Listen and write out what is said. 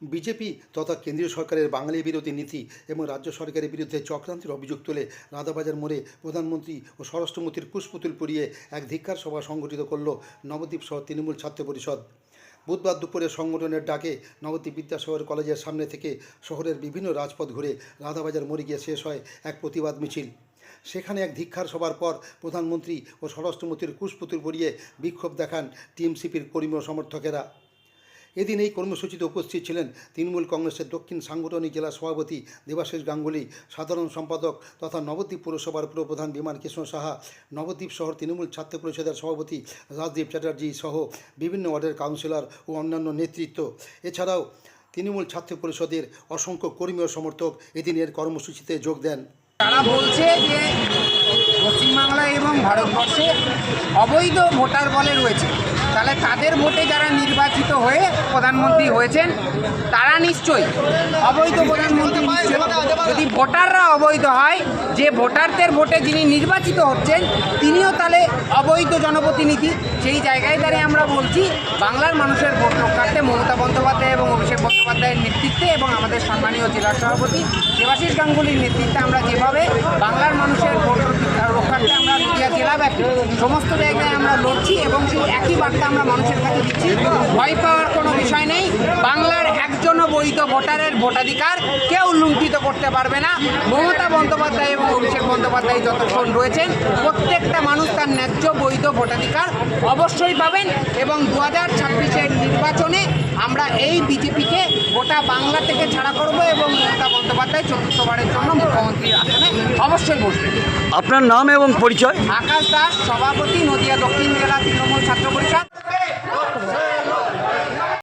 BJP তথা কেন্দ্রীয় সরকারের বাঙালি বিরোধী নীতি এবং রাজ্য সরকারের বিরুদ্ধে চক্রান্তের অভিযোগ তুলে রাধাবাজার মোড়ে প্রধানমন্ত্রী ও স্বরাষ্ট্রমন্ত্রীর কুশপুতুল পুড়িয়ে এক ধিক্কার সভা সংগঠিত করল নবদ্বীপ শহর তৃণমূল ছাত্র পরিষদ। বুধবার দুপুরে সংগঠনের ডাকে নবদ্বীপ বিদ্যাসাগর কলেজের সামনে থেকে শহরের বিভিন্ন রাজপথ ঘুরে রাধাবাজার মোড়ে গিয়ে শেষ হয় এক প্রতিবাদ মিছিল। সেখানে এক ধিক্ষার সভার পর প্রধানমন্ত্রী ও স্বরাষ্ট্রমন্ত্রীর কুশপুতুল পরিয়ে বিক্ষোভ দেখান টিএমসিপির কর্মী সমর্থকেরা। এদিন এই কর্মসূচিতে উপস্থিত ছিলেন তৃণমূল কংগ্রেসের দক্ষিণ সাংগঠনিক জেলা সভাপতি দেবাশিস গাঙ্গুলি, সাধারণ সম্পাদক তথা নবদ্বীপ পৌরসভার পুরপ্রধান বিমান কৃষ্ণ সাহা, নবদ্বীপ শহর তৃণমূল ছাত্র পরিষদের সভাপতি রাজদীপ চ্যাটার্জি সহ বিভিন্ন ওয়ার্ডের কাউন্সিলর ও অন্যান্য নেতৃত্ব। এছাড়াও তৃণমূল ছাত্র পরিষদের অসংখ্য কর্মী ও সমর্থক এদিনের কর্মসূচিতে যোগ দেন। তারা বলছে যে পশ্চিমবাংলা এবং ভারতবর্ষে অবৈধ ভোটার বলে রয়েছে। তাহলে তাদের ভোটে যারা নির্বাচিত হয়ে প্রধানমন্ত্রী হয়েছেন, তারা নিশ্চয়ই অবৈধ প্রধানমন্ত্রী যদি ভোটাররা অবৈধ হয়, যে ভোটারদের ভোটে যিনি নির্বাচিত হচ্ছেন, তিনিও তাহলে অবৈধ জনপ্রতিনিধি। সেই জায়গায় দাঁড়িয়ে আমরা বলছি, বাংলার মানুষের ভোট রক্ষার্থে মমতা বন্দ্যোপাধ্যায় এবং অভিষেক বন্দ্যোপাধ্যায়ের নেতৃত্বে এবং আমাদের সম্মানীয় জেলা সভাপতি দেবাশিস গাঙ্গুলির নেতৃত্বে আমরা যেভাবে বাংলার মানুষের ভোট রক্ষার্থে আমরা নদিয়া জেলাব্যাপী সমস্ত জায়গায় আমরা লড়ছি এবং সেই একই বার্তা আমরা মানুষের কাছে দিচ্ছি। ভয় পাওয়ার কোনো বিষয় নেই। বাংলার একজনও বৈধ ভোটারের ভোটাধিকার কেউ লুণ্ঠিত করতে পারবে না। মমতা বন্দ্যোপাধ্যায় এবং অভিষেক বন্দ্যোপাধ্যায় যতক্ষণ রয়েছেন, প্রত্যেকটা মানুষ তার ন্যায্য বৈধ ভোটাধিকার অবশ্যই পাবেন এবং দু হাজার ছাব্বিশের নির্বাচনে আমরা এই বিজেপিকে গোটা বাংলা থেকে ছাড়া করব এবং মমতা বন্দ্যোপাধ্যায় চতুর্থবারের জন্য মুখ্যমন্ত্রীর আসনে অবশ্যই বসবে। আপনার নাম এবং পরিচয়? আকাশ দাস সভাপতি নদিয়া দক্ষিণ জেলা তৃণমূল